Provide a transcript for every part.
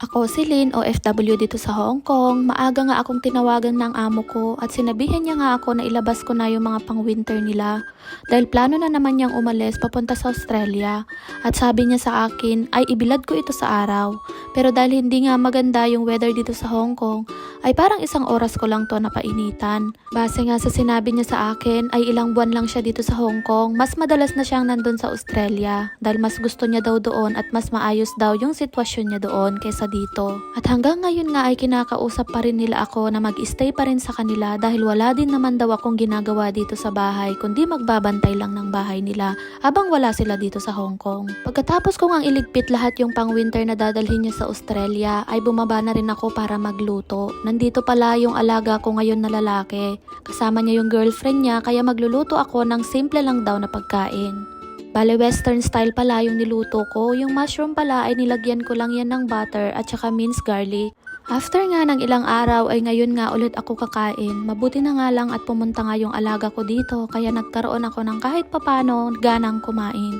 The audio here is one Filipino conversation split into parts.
Ako si Lynn, OFW dito sa Hong Kong. Maaga nga akong tinawagan ng amo ko at sinabihan niya nga ako na ilabas ko na yung mga pang-winter nila. Dahil plano na naman niyang umalis papunta sa Australia. At sabi niya sa akin ay ibilad ko ito sa araw. Pero dahil hindi nga maganda yung weather dito sa Hong Kong, ay parang isang oras ko lang to napainitan. Base nga sa sinabi niya sa akin ay ilang buwan lang siya dito sa Hong Kong, mas madalas na siyang nandun sa Australia dahil mas gusto niya daw doon at mas maayos daw yung sitwasyon niya doon kaysa dito. At hanggang ngayon nga ay kinakausap pa rin nila ako na mag-stay pa rin sa kanila dahil wala din naman daw akong ginagawa dito sa bahay kundi magbabantay lang ng bahay nila habang wala sila dito sa Hong Kong. Pagkatapos kong ang iligpit lahat yung pang-winter na dadalhin niya sa Australia ay bumaba na rin ako para magluto. Nandito pala yung alaga ko ngayon na lalaki. Kasama niya yung girlfriend niya kaya magluluto ako ng simple lang daw na pagkain. Bale western style pala yung niluto ko. Yung mushroom pala ay nilagyan ko lang yan ng butter at saka minced garlic. After nga ng ilang araw ay ngayon nga ulit ako kakain. Mabuti na nga lang at pumunta nga yung alaga ko dito kaya nagkaroon ako ng kahit papano ganang kumain.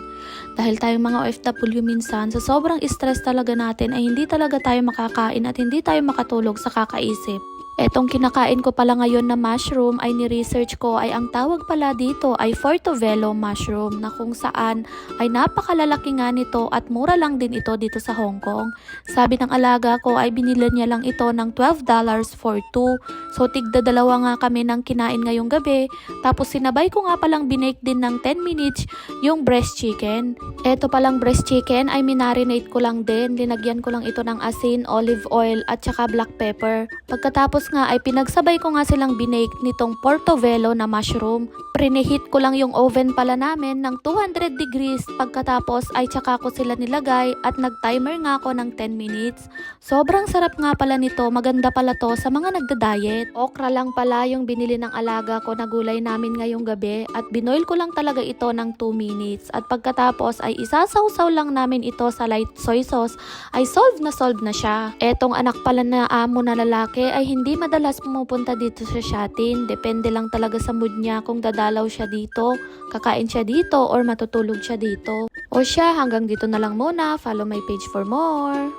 Dahil tayong mga OFW minsan sa sobrang stress talaga natin ay hindi talaga tayo makakain at hindi tayo makatulog sa kakaisip. Etong kinakain ko pala ngayon na mushroom ay ni-research ko ay ang tawag pala dito ay Portobello mushroom na kung saan ay napakalalaki nga nito at mura lang din ito dito sa Hong Kong. Sabi ng alaga ko ay binili niya lang ito ng $12 for two. So tigda dalawa nga kami ng kinain ngayong gabi. Tapos sinabay ko nga palang binake din ng 10 minutes yung breast chicken. Eto palang breast chicken ay minarinate ko lang din. Linagyan ko lang ito ng asin, olive oil at saka black pepper. Pagkatapos nga ay pinagsabay ko nga silang binake nitong portobello na mushroom. Preheat ko lang yung oven pala namin ng 200 degrees. Pagkatapos ay tsaka ko sila nilagay at nag-timer nga ako ng 10 minutes. Sobrang sarap nga pala nito. Maganda pala to sa mga nagda-diet. Okra lang pala yung binili ng alaga ko na gulay namin ngayong gabi at binoil ko lang talaga ito ng 2 minutes. At pagkatapos ay isasawsaw lang namin ito sa light soy sauce ay solve na solve na siya. Etong anak pala na amo na lalaki ay hindi madalas pumupunta dito sa Shatin. Depende lang talaga sa mood niya kung dadalaw siya dito, kakain siya dito, or matutulog siya dito. O siya, hanggang dito na lang muna. Follow my page for more.